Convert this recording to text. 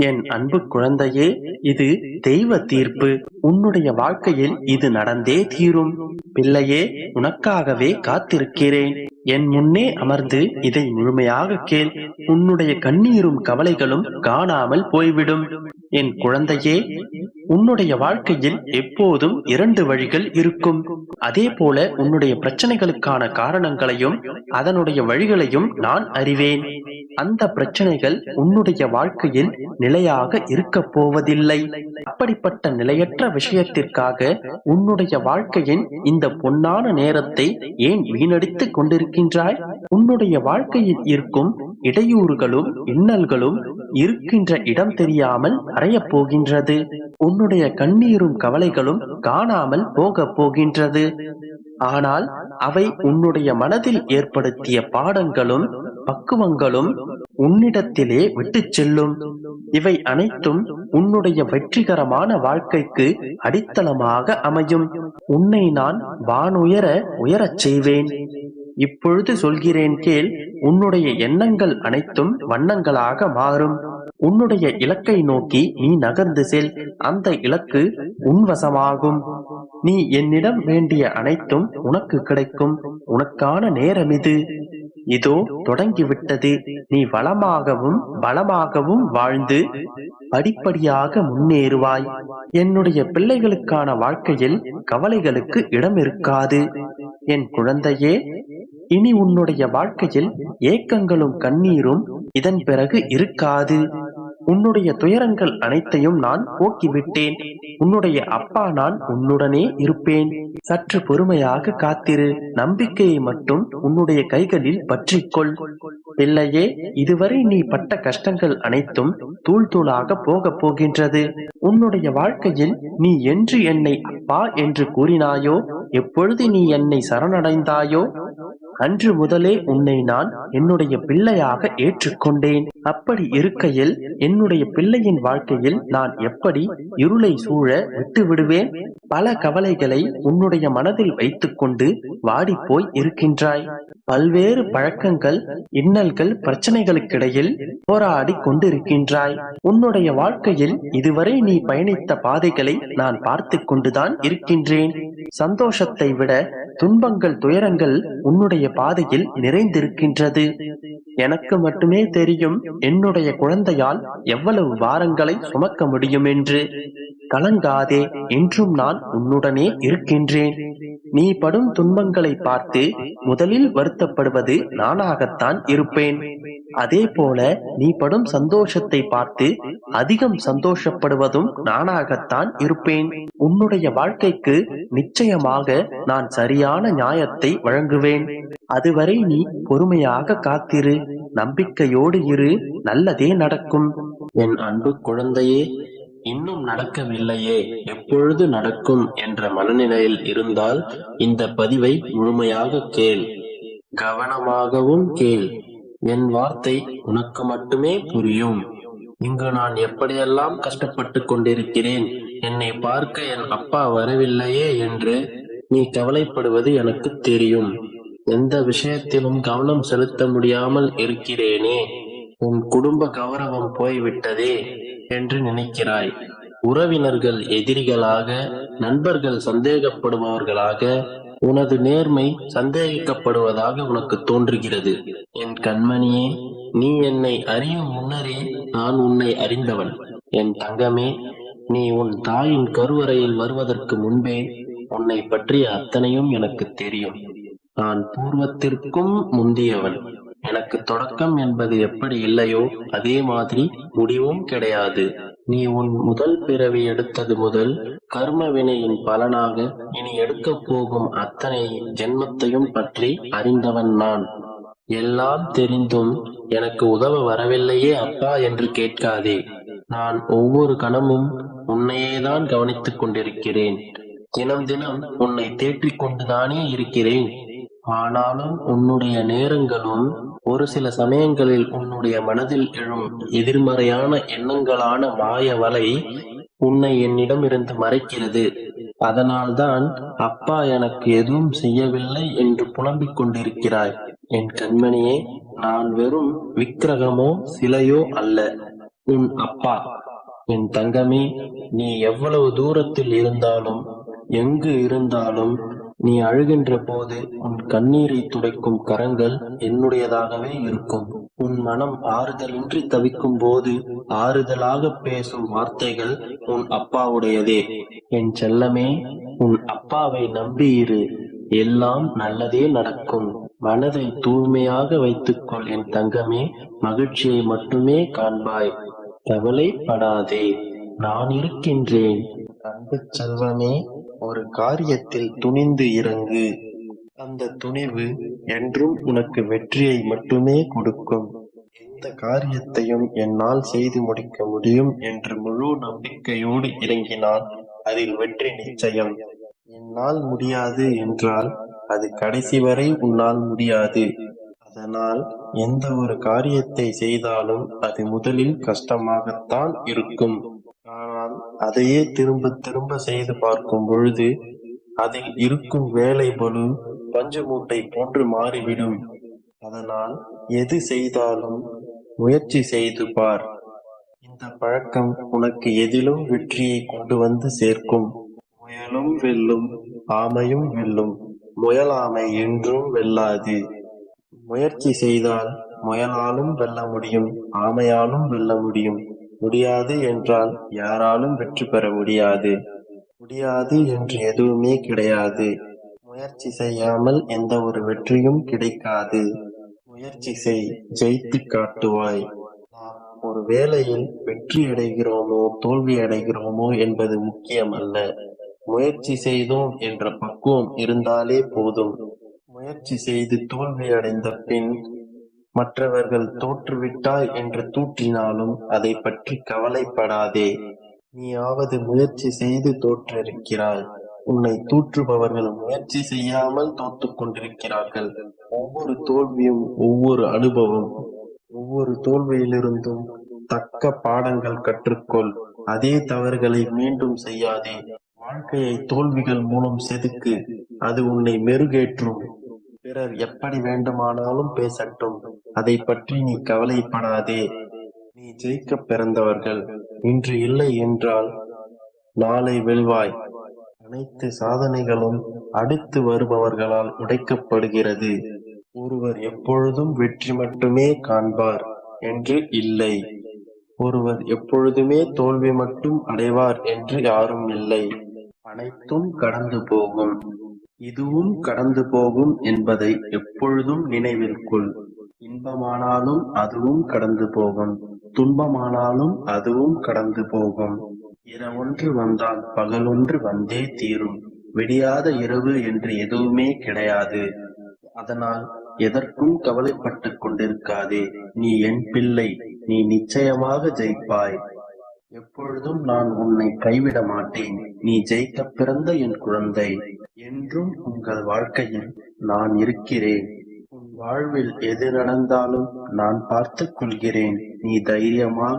என் அன்பு குழந்தையே இது தெய்வ தீர்ப்பு. உன்னுடைய வாழ்க்கையில் இது நடந்தே தீரும். பிள்ளையே உனக்காகவே காத்திருக்கிறேன். என் முன்னே அமர்ந்து இதை முழுமையாக கேள். உன்னுடைய கண்ணீரும் கவலைகளும் காணாமல் போய்விடும். என் குழந்தையே உன்னுடைய வாழ்க்கையில் எப்போதும் இரண்டு வழிகள் இருக்கும். அதே போல உன்னுடைய பிரச்சனைகளுக்கான காரணங்களையும் அதனுடைய வழிகளையும் நான் அறிவேன். அந்த பிரச்சனைகள் உன்னுடைய வாழ்க்கையில் நிலையாக இருக்கப் போவதில்லை. அப்படிப்பட்ட நிலையற்ற விஷயத்திற்காக உன்னுடைய வாழ்க்கையின் இந்த பொன்னான நேரத்தை ஏன் வீணடித்துக் கொண்டிருக்கின்றாய்? உன்னுடைய வாழ்க்கையில் இருக்கும் இடையூறுகளும் இன்னல்களும் இருக்கின்ற இடம் தெரியாமல் அறையப் போகின்றது. உன்னுடைய கண்ணீரும் கவலைகளும் காணாமல் போகப் போகின்றது. ஆனால் அவை உன்னுடைய மனதில் ஏற்படுத்திய பாடங்களும் பக்குவங்களும் உன்னிடத்திலே விட்டுச் செல்லும். இவை அனைத்தும் உன்னுடைய வெற்றிகரமான வாழ்க்கைக்கு அடித்தளமாக அமையும். உன்னை நான் வானுயர உயரச் செய்வேன். இப்பொழுது சொல்கிறேன் கேள் உன்னுடைய எண்ணங்கள் அனைத்தும் வண்ணங்களாக மாறும். உன்னுடைய இலக்கை நோக்கி நீ நகர்ந்து செல். அந்த இலக்கு உன்வசமாகும். நீ என்னிடம் வேண்டிய அனைத்தும் உனக்கு கிடைக்கும். உனக்கான நேரம் இது. இதோ தொடங்கிவிட்டது. நீ வளமாகவும் பலமாகவும் வாழ்ந்து படிப்படியாக முன்னேறுவாய். என்னுடைய பிள்ளைகளுக்கான வாழ்க்கையில் கவலைகளுக்கு இடம் இருக்காது என் குழந்தையே இனி உன்னுடைய வாழ்க்கையில் ஏக்கங்களும் கண்ணீரும் இதன் பிறகு இருக்காது. உன்னுடைய துயரங்கள் அனைத்தையும் நான் போக்கிவிட்டேன். உன்னுடைய அப்பா நான் உன்னுடனே இருப்பேன். சற்று பொறுமையாக காத்திரு. நம்பிக்கையை மட்டும் உன்னுடைய கைகளில் பற்றிக்கொள். பிள்ளையே இதுவரை நீ பட்ட கஷ்டங்கள் அனைத்தும் தூள் தூளாக போகப் போகின்றது. உன்னுடைய வாழ்க்கையில் நீ என்று என்னை அப்பா என்று கூறினாயோ எப்பொழுது நீ என்னை சரணடைந்தாயோ அன்று முதலே உன்னை நான் என்னுடைய பிள்ளையாக ஏற்றுக்கொண்டேன். அப்படி இருக்கையில் என்னுடைய பிள்ளையின் வாழ்க்கையில் நான் எப்படி இருளை சூழ விட்டு விடுவேன் பல கவலைகளை உன்னுடைய மனதில் வைத்துக்கொண்டு வாடிப்போய் இருக்கின்றாய். பல்வேறு பழக்கங்கள் இன்னல்கள் பிரச்சனைகளுக்கிடையில் போராடி கொண்டிருக்கின்றாய். உன்னுடைய வாழ்க்கையில் இதுவரை நீ பயணித்த பாதைகளை நான் பார்த்து கொண்டுதான் இருக்கின்றேன். சந்தோஷத்தை விட துன்பங்கள் துயரங்கள் உன்னுடைய பாதையில் நிறைந்திருக்கின்றது. எனக்கு மட்டுமே தெரியும் என்னுடைய குழந்தையால் எவ்வளவு வாரங்களை சுமக்க முடியும் என்று. கலங்காதே என்றும் நான் உன்னுடனே இருக்கின்றேன். நீ படும் துன்பங்களை பார்த்து முதலில் வருத்தப்படுவது நானாகத்தான் இருப்பேன். அதே போல நீ படும் சந்தோஷத்தை பார்த்து அதிகம் சந்தோஷப்படுவதும் நானாகத்தான் இருப்பேன். உன்னுடைய வாழ்க்கைக்கு நிச்சயமாக நான் சரியான நியாயத்தை வழங்குவேன். அதுவரை நீ பொறுமையாக காத்திரு. நம்பிக்கையோடு இரு. நல்லதே நடக்கும். என் அன்பு குழந்தையே இன்னும் நடக்கவில்லையே. எப்பொழுது நடக்கும் என்ற மனநிலையில் இருந்தால் இந்த பதிவை முழுமையாக கேள். கவனமாகவும் கேள். என் வார்த்தை உனக்கு மட்டுமே புரியும். இங்கு நான் எப்படியெல்லாம் கஷ்டப்பட்டு கொண்டிருக்கிறேன் என்னை பார்க்க என் அப்பா வரவில்லையே என்று நீ கவலைப்படுவது எனக்கு தெரியும். எந்த விஷயத்திலும் கவனம் செலுத்த முடியாமல் இருக்கிறேனே. உன் குடும்ப கௌரவம் போய்விட்டதே என்று நினைக்கிறாய். உறவினர்கள் எதிரிகளாக நண்பர்கள் சந்தேகப்படுபவர்களாக உனது நேர்மை சந்தேகிக்கப்படுவதாக உனக்கு தோன்றுகிறது. என் கண்மணியே நீ என்னை அறியும் முன்னரே நான் உன்னை அறிந்தவன். என் தங்கமே நீ உன் தாயின் கருவறையில் வருவதற்கு முன்பே உன்னை பற்றிய அத்தனையும் எனக்கு தெரியும். நான் பூர்வத்திற்கும் முந்தியவன். எனக்கு தொடக்கம் என்பது எப்படி இல்லையோ அதே மாதிரி முடிவும் கிடையாது. நீ உன் முதல் பிறவி எடுத்தது முதல் கர்ம வினையின் பலனாக இனி எடுக்கப் போகும் அத்தனை ஜென்மத்தையும் பற்றி அறிந்தவன் நான். எல்லாம் தெரிந்தும் எனக்கு உதவ வரவில்லையே அப்பா என்று கேட்காதே. நான் ஒவ்வொரு கணமும் உன்னையேதான் கவனித்துக் கொண்டிருக்கிறேன். தினம் தினம் உன்னை தேற்றிக் கொண்டுதானே இருக்கிறேன். ஆனாலும் உன்னுடைய நேரங்களும் ஒரு சில சமயங்களில் உன்னுடைய மனதில் எழும் எதிர்மறையான எண்ணங்களான மாய வலை உன்னை என்னிடமிருந்து மறைக்கிறது. அதனால்தான் அப்பா எனக்கு எதுவும் செய்யவில்லை என்று புலம்பிக் கொண்டிருக்கிறாய். என் கண்மணியே நான் வெறும் விக்கிரகமோ சிலையோ அல்ல. உன் அப்பா என் தங்கமே நீ எவ்வளவு தூரத்தில் இருந்தாலும் எங்கு இருந்தாலும் நீ அழுகின்ற போது உன் கண்ணீரை துடைக்கும் கரங்கள் என்னுடையதாகவே இருக்கும். உன் மனம் ஆறுதலின்றி தவிக்கும் போது ஆறுதலாக பேசும் வார்த்தைகள் உன் அப்பாவுடையதே. என் செல்லமே உன் அப்பாவை நம்பியிரு. எல்லாம் நல்லதே நடக்கும். மனதை தூய்மையாக வைத்துக்கொள் என் தங்கமே மகிழ்ச்சியை மட்டுமே காண்பாய். கவலைப்படாதே. நான் இருக்கின்றேன். அன்பு செல்வமே ஒரு காரியத்தில் துணிந்து இறங்கு. அந்த துணிவு என்றும் உனக்கு வெற்றியை மட்டுமே கொடுக்கும். எந்த காரியத்தையும் என்னால் செய்து முடிக்க முடியும் என்று முழு நம்பிக்கையோடு இறங்கினால் அதில் வெற்றி நிச்சயம். என்னால் முடியாது என்றால் அது கடைசி வரை உன்னால் முடியாது. அதனால் எந்த ஒரு காரியத்தை செய்தாலும் அது முதலில் கஷ்டமாகத்தான் இருக்கும். அதையே திரும்ப திரும்ப செய்து பார்க்கும் பொழுது அதில் இருக்கும் வேலை பலு பஞ்சு மூட்டை போன்று மாறிவிடும். அதனால் எது செய்தாலும் முயற்சி செய்து பார். இந்த பழக்கம் உனக்கு எதிலும் வெற்றியை கொண்டு வந்து சேர்க்கும். முயலும் வெல்லும் ஆமையும் வெல்லும் முயலாமை என்றும் வெல்லாது. முயற்சி செய்தால் முயலாலும் வெல்ல முடியும் ஆமையாலும் வெல்ல முடியும். முடியாது என்றால் யாராலும் வெற்றி பெற முடியாது. முடியாது என்று எதுவுமே கிடையாது. முயற்சி செய்யாமல் எந்த ஒரு வெற்றியும் கிடைக்காது. முயற்சி செய் ஜெயித்து காட்டுவாய். நாம் ஒரு வேலையில் வெற்றி அடைகிறோமோ தோல்வி அடைகிறோமோ என்பது முக்கியம் அல்ல முயற்சி செய்தோம் என்ற பக்குவம் இருந்தாலே போதும். முயற்சி செய்து தோல்வி அடைந்த பின் மற்றவர்கள் தோற்றுவிட்டாய் என்று தூற்றினாலும் அதை பற்றி கவலைப்படாதே. நீயாவது முயற்சி செய்து தோற்றிருக்கிறாய். உன்னை தூற்றுபவர்கள் முயற்சி செய்யாமல் தோத்து கொண்டிருக்கிறார்கள். ஒவ்வொரு தோல்வியும் ஒவ்வொரு அனுபவம். ஒவ்வொரு தோல்வியிலிருந்தும் தக்க பாடங்கள் கற்றுக்கொள். அதே தவறுகளை மீண்டும் செய்யாதே. வாழ்க்கையை தோல்விகள் மூலம் செதுக்கு. அது உன்னை மெருகேற்றும். பிறர் எப்படி வேண்டுமானாலும் பேசட்டும். அதை பற்றி நீ கவலைப்படாதே. நீ ஜெயிக்க பிறந்தவர்கள். இன்று இல்லை என்றால் நாளை வெல்வாய். அனைத்து சாதனைகளும் அடுத்து வருபவர்களால் உடைக்கப்படுகிறது. ஒருவர் எப்பொழுதும் வெற்றி மட்டுமே காண்பார் என்று இல்லை. ஒருவர் எப்பொழுதுமே தோல்வி மட்டும் அடைவார் என்று யாரும் இல்லை. அனைத்தும் கடந்து போகும். இதுவும் கடந்து போகும் என்பதை எப்பொழுதும் நினைவில் கொள். இன்பமானாலும் அதுவும் கடந்து போகும். துன்பமானாலும் அதுவும் கடந்து போகும். இரவொன்று வந்தால் பகலொன்று வந்தே தீரும். விடியாத இரவு என்று எதுவுமே கிடையாது. அதனால் எதற்கும் கவலைப்பட்டுக் கொண்டிருக்காதே. நீ என் பிள்ளை நீ நிச்சயமாக ஜெயிப்பாய். எப்பொழுதும் நான் உன்னை கைவிட மாட்டேன். நீ ஜெயிக்க பிறந்த என் குழந்தை. என்றும் உங்கள் வாழ்க்கையில் நான் இருக்கிறேன். வாழ்வில் எது நடந்தாலும் நான் பார்த்துக் கொள்கிறேன். நீ தைரியமாக